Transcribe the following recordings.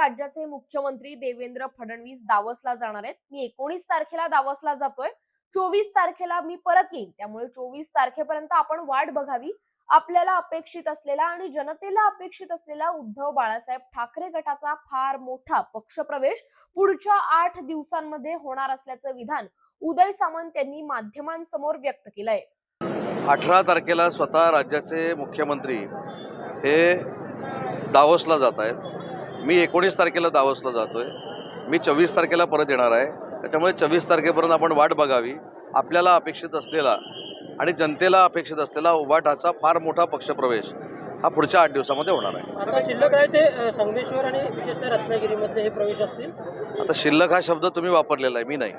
राज्याचे मुख्यमंत्री देवेंद्र फडणवीस दावसला जाणार आहेत. मी एकोणीस तारखेला दावसला जातोय. चोवीस तारखेला मी परत येईन. त्यामुळे चोवीस तारखेपर्यंत आपण वाट बघावी. आपल्याला अपेक्षित असलेला आणि जनतेला अपेक्षित असलेला उद्धव बाळासाहेब ठाकरे गटाचा फार मोठा पक्षप्रवेश पुढच्या आठ दिवसांमध्ये होणार असल्याचं विधान उदय सामंत यांनी माध्यमांसमोर व्यक्त केलंय. अठरा तारखेला स्वतः राज्याचे मुख्यमंत्री हे दावोसला जात आहेत. मी एकोणीस तारखेला दावोसला जातो आहे मी चोवीस तारखेला परत येणार आहे. त्याच्यामुळे चोवीस तारखेपर्यंत आपण वाट बघावी. आपल्याला अपेक्षित असलेला आणि जनतेला अपेक्षित असलेला उभाटाचा फार मोठा पक्षप्रवेश हा पुढच्या आठ दिवसामध्ये होणार आहे. आता शिल्लक आहे ते संगमेश्वर आणि विशेषतः रत्नागिरीमध्ये हे प्रवेश असतील? आता शिल्लक हा शब्द तुम्ही वापरलेला आहे मी नाही.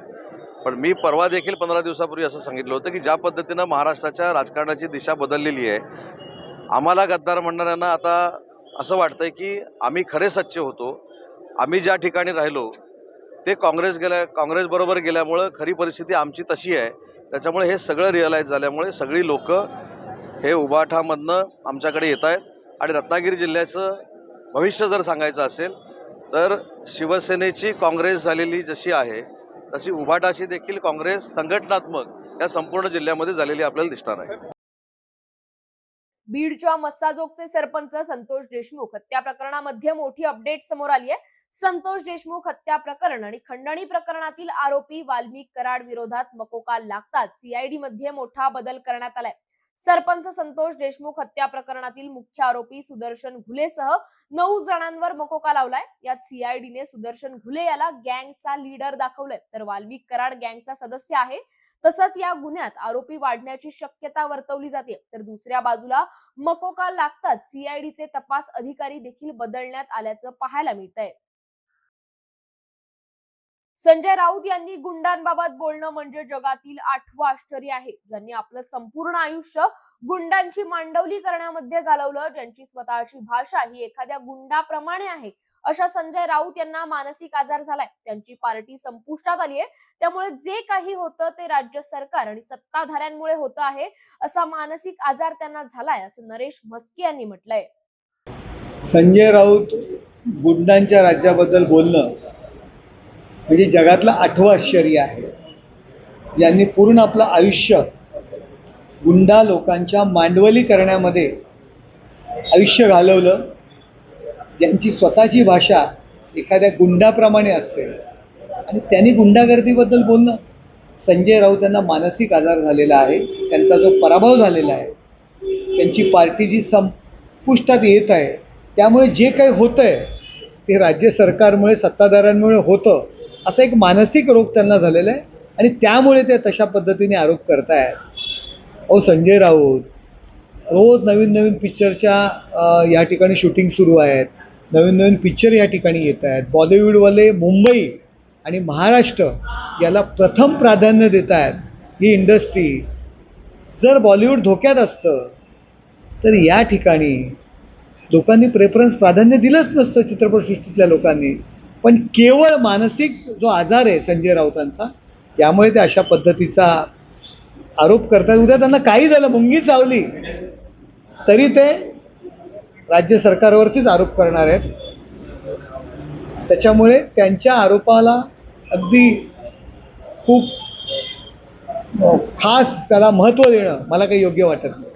पण मी परवा देखील पंधरा दिवसापूर्वी असं सांगितलं होतं की ज्या पद्धतीनं महाराष्ट्राच्या राजकारणाची दिशा बदललेली आहे आम्हाला गद्दार म्हणणाऱ्यांना आता असं वाटतं आहे की आम्ही खरे सच्चे होतो. आम्ही ज्या ठिकाणी राहिलो ते काँग्रेस गेल्या काँग्रेसबरोबर गेल्यामुळं खरी परिस्थिती आमची तशी आहे. त्याच्यामुळे हे सगळं रिअलाईज झाल्यामुळे सगळी लोकं हे उभाठामधनं आमच्याकडे येत आहेत. आणि रत्नागिरी जिल्ह्याचं भविष्य जर सांगायचं असेल तर शिवसेनेची काँग्रेस झालेली जशी आहे तशी उभाटाशी देखील काँग्रेस संघटनात्मक या संपूर्ण जिल्ह्यामध्ये झालेली आपल्याला दिसणार आहे. बीडच्या मस्साजोगचे सरपंच संतोष देशमुख. हत्या प्रकरणामध्ये मोठी अपडेट समोर आली आहे संतोष देशमुख हत्या प्रकरण आणि खंडणी प्रकरणातील आरोपी वाल्मिक कराड विरोधात मकोका लागताच सीआयडी मध्ये मोठा बदल करण्यात आलाय. सरपंच संतोष देशमुख हत्या प्रकरणातील मुख्य आरोपी सुदर्शन घुलेसह नऊ जणांवर मकोका लावलाय? यात सीआयडीने सुदर्शन घुले याला गँगचा लीडर दाखवलंय. तर वाल्मिक कराड गँगचा सदस्य आहे. तसंच या गुन्ह्यात आरोपी वाढण्याची शक्यता वर्तवली जाते. तर दुसऱ्या बाजूला मकोका लागताच सीआयडीचे तपास अधिकारी देखील बदलण्यात आल्याचं पाहायला मिळतंय. संजय राऊत यांनी गुंडांबाबत बोलणं म्हणजे जगातील आठवं आश्चर्य आहे. ज्यांनी आपलं संपूर्ण आयुष्य गुंडांची मांडवली करण्यामध्ये घालवलं ज्यांची स्वतःची भाषा ही एखाद्या गुंडाप्रमाणे आहे. अशा संजय राऊत यांना मानसिक आजार झालाय. त्यांची पार्टी संपुष्टात आली आहे. त्यामुळे जे काही होतं ते राज्य सरकार आणि सत्ताधाऱ्यांमुळे होतं आहे असा मानसिक आजार त्यांना झालाय असं नरेश म्हस्के यांनी म्हटलंय. संजय राऊत गुंडांच्या राज्याबद्दल बोलणं म्हणजे जगातलं आठवं आश्चर्य आहे. यांनी पूर्ण आपलं आयुष्य गुंडा लोकांच्या मांडवली करण्यामध्ये आयुष्य घालवलं. ज्यांची स्वतःची भाषा एखाद्या गुंडाप्रमाणे असते. आणि त्यांनी गुंडागर्दीबद्दल बोलणं संजय राऊत यांना मानसिक आजार झालेला आहे त्यांचा जो पराभव झालेला आहे त्यांची पार्टी जी संपुष्टात येत आहे त्यामुळे जे काही होतं आहे ते राज्य सरकारमुळे सत्ताधाऱ्यांमुळे होतं असा एक मानसिक रोग त्यांना झालेला आहे. आणि त्यामुळे ते तशा पद्धतीने आरोप करतायत. अहो संजय राऊत रोज नवीन नवीन पिक्चरच्या या ठिकाणी शूटिंग सुरू आहेत. नवीन नवीन पिक्चर या ठिकाणी येत आहेत. बॉलिवूडवाले मुंबई आणि महाराष्ट्र याला प्रथम प्राधान्य देत आहेत ही इंडस्ट्री जर बॉलिवूड धोक्यात असतं तर या ठिकाणी लोकांनी प्रेफरन्स प्राधान्य दिलंच नसतं चित्रपटसृष्टीतल्या लोकांनी. पण केवळ मानसिक जो आजार आहे संजय राऊतांचा त्यामुळे ते अशा पद्धतीचा आरोप करतात. उद्या त्यांना काही झालं मुंगी चावली तरी ते राज्य सरकारवरतीच आरोप करणार आहेत. त्याच्यामुळे त्यांच्या आरोपाला अगदी खूप खास त्याला महत्त्व देणं मला काही योग्य वाटत नाही.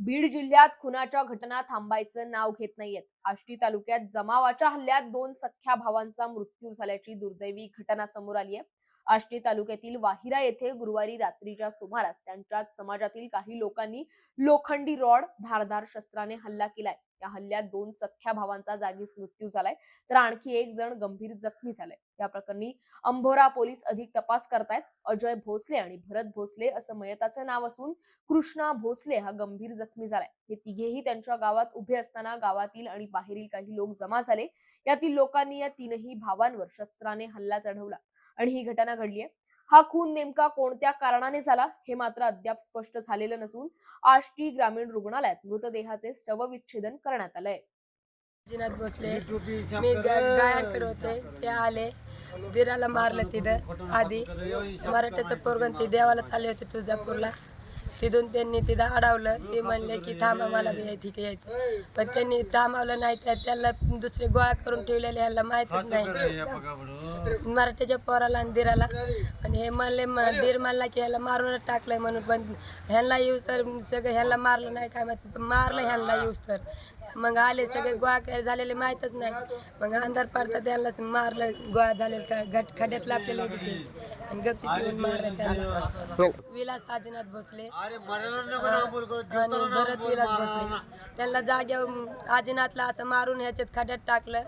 बीड जिल्ह्यात खुनाच्या घटना थांबायचं नाव घेत नाहीयेत. आष्टी तालुक्यात जमावाच्या हल्ल्यात दोन सख्ख्या भावांचा मृत्यू झाल्याची दुर्दैवी घटना समोर आली आहे आष्टी तालुक्यातील वाहिरा येथे गुरुवारी रात्रीच्या सुमारास त्यांच्यात समाजातील काही लोकांनी लोखंडी रॉड धारधार शस्त्राने हल्ला केलाय. या हल्ल्यात दोन सख्ख्या भावांचा जागीच मृत्यू झालाय. तर आणखी एक जण गंभीर जखमी झालाय. या प्रकरणी अंभोरा पोलीस अधिक तपास करतायत. अजय भोसले आणि भरत भोसले असं मयताचं नाव असून कृष्णा भोसले हा गंभीर जखमी झालाय. हे तिघेही त्यांच्या गावात उभे असताना गावातील आणि बाहेरील काही लोक जमा झाले. यातील लोकांनी या तीनही भावांवर शस्त्राने हल्ला चढवला. आणि ही घटना घडली आहे. हा खून नेमका कोणत्या कारणाने झाला हे मात्र अद्याप स्पष्ट झालेलं नसून आष्टी ग्रामीण रुग्णालयात मृतदेहाचे शवविच्छेदन करण्यात आलंय. जिनात बसले मी गा- गायन करत होते ते आले दिराला मारलं तिथं आधी. मराठ्याचं पोरगण ते देवाला चालले होते तुळजापूरला. तिथून त्यांनी तिथं अडवलं. ते म्हणले की थांबा मला बी ठीक यायचं पण त्यांनी थांबवलं नाही त्या त्याला दुसरे गोळा करून ठेवलेले ह्याला माहीतच नाही. मराठीच्या पोराला आणि दिराला. आणि हे म्हणले म- दीर म्हणला की ह्याला मारूनच टाकलंय म्हणून पण ह्यांना येऊस तर सगळं ह्यांना मारलं नाही काय माहिती. पण मारलं ह्यांना येऊस तर. मग आले सगळे गोळा काय झालेले माहीतच नाही. मग अंधार पडता त्यांना मारलं गोळा झालेलं का घट खड्यात लापलेलं होते ते. आणि गपचित येऊन मारलं त्यांना. विलास आजीनाथ भोसले आणि भरत विलास भोसले त्यांना जाग्यावर आजीनाथला असं मारून ह्याच्यात खड्यात टाकलं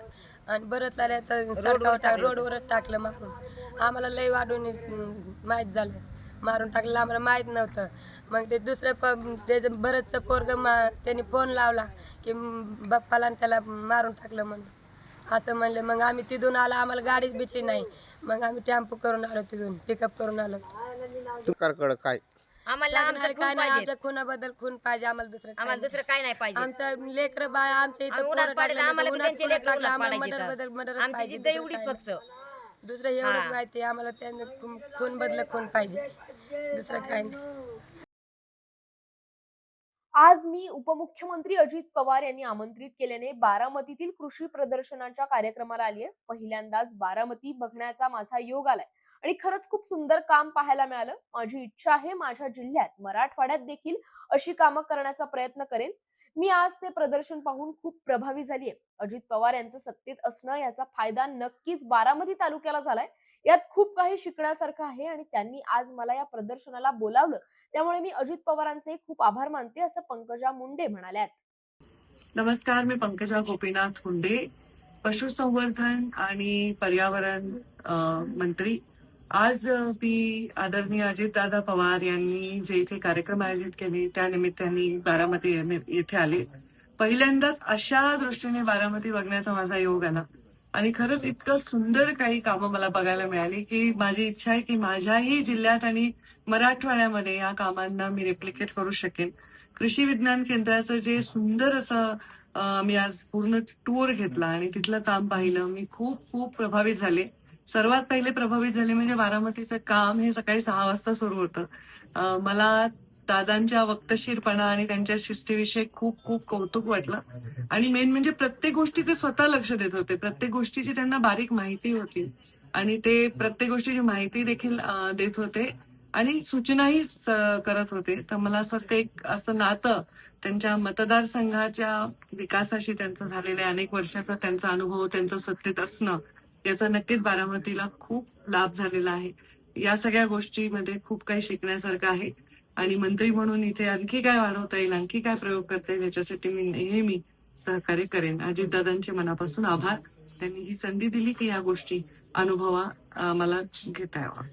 आणि भरतला तर सडकावर टाक रोडवरच टाकलं मारून आम्हाला लय वाढून माहीत झालं. मारून टाकलं. आम्हाला माहीत नव्हतं. मग ते दुसरं प त्याचं भरतचं पोरग मा त्यांनी फोन लावला की बाप्पाला आणि त्याला मारून टाकलं म्हणून. असं म्हणले. मग आम्ही तिथून आलो. आम्हाला गाडीच भेटली नाही. मग आम्ही टेम्पो करून आलो तिथून. पिकअप करून आलो. सरकारकडं काय? आम्हाला आमचं काय नाही पाहिजे आमच्या खुनाबद्दल खून पाहिजे आम्हाला दुसरं काय आम्हाला नाही. दुसरं काय नाही पाहिजे आमचं लेकर बाय आमच्या इथं आम्ही उन्हात पोरं पाडेल टाकलं, आम्हाला उन्हात त्यांचे पोरं लेकरं टाकलं, उन्हात आम्हाला पाडायचे मर्डर आमची पाहिजे जिद्द दुसरं एवढीच काय फक्त. नाही. दुसरं एवढंच हा. माहिती आहे, आम्हाला त्यांना खून- खून बदल खून पाहिजे. दुसरं काय नाही. आज मी उपमुख्यमंत्री अजित पवार यांनी आमंत्रित केल्याने बारामतीतील कृषी प्रदर्शनाच्या कार्यक्रमाला आली आहे पहिल्यांदाच बारामती बघण्याचा माझा योग आलाय. आणि खरंच खूप सुंदर काम पाहायला मिळालं. माझी इच्छा आहे माझ्या जिल्ह्यात मराठवाड्यात देखील अशी कामं करण्याचा प्रयत्न करेन. मी आज ते प्रदर्शन पाहून खूप प्रभावी झालीये. अजित पवार यांचं सत्तेत असणं याचा फायदा नक्कीच बारामती तालुक्याला झालाय. यात खूप काही शिकण्यासारखं आहे आणि त्यांनी आज मला या प्रदर्शनाला बोलावलं. त्यामुळे मी अजित पवारांचे खूप आभार मानते असं पंकजा मुंडे म्हणाल्यात. नमस्कार मी पंकजा गोपीनाथ मुंडे. पशुसंवर्धन आणि पर्यावरण मंत्री आज मी आदरणीय अजितदादा पवार यांनी जे इथे कार्यक्रम आयोजित केले त्या निमित्ताने बारामती येथे आले. पहिल्यांदाच अशा दृष्टीने बारामती बघण्याचा माझा योग आला. आणि खरंच इतकं सुंदर काही कामं मला बघायला मिळाली की माझी इच्छा आहे की माझ्याही जिल्ह्यात आणि मराठवाड्यामध्ये या कामांना मी रेप्लिकेट करू शकेन. कृषी विज्ञान केंद्राचं जे सुंदर असं मी आज पूर्ण टूर घेतला आणि तिथलं काम पाहिलं. मी खूप खूप प्रभावित झाले. सर्वात पहिले प्रभावित झाले म्हणजे बारामतीचं काम हे सकाळी सहा वाजता सुरू होतं. मला दादांच्या वक्तशीरपणा आणि त्यांच्या शिस्तीविषयी खूप खूप कौतुक वाटलं. आणि मेन म्हणजे प्रत्येक गोष्टी ते स्वतः लक्ष देत होते. प्रत्येक गोष्टीची त्यांना बारीक माहिती होती. आणि ते प्रत्येक गोष्टीची माहिती देखील देत होते. आणि सूचनाही करत होते. तर मला असं वाटतं एक असं नातं त्यांच्या मतदारसंघाच्या विकासाशी त्यांचं झालेलं आहे. अनेक वर्षाचा त्यांचा अनुभव त्यांचं सत्तेत असणं याचा नक्कीच बारामतीला खूप लाभ झालेला आहे. या सगळ्या गोष्टीमध्ये खूप काही शिकण्यासारखं आहे. आणि मंत्री म्हणून इथे आणखी काय वाढवता येईल आणखी काय प्रयोग करता येईल याच्यासाठी मी नेहमी सहकार्य करेन. अजितदादांचे मनापासून आभार. त्यांनी ही संधी दिली की या गोष्टी अनुभवा मला घेता यावा.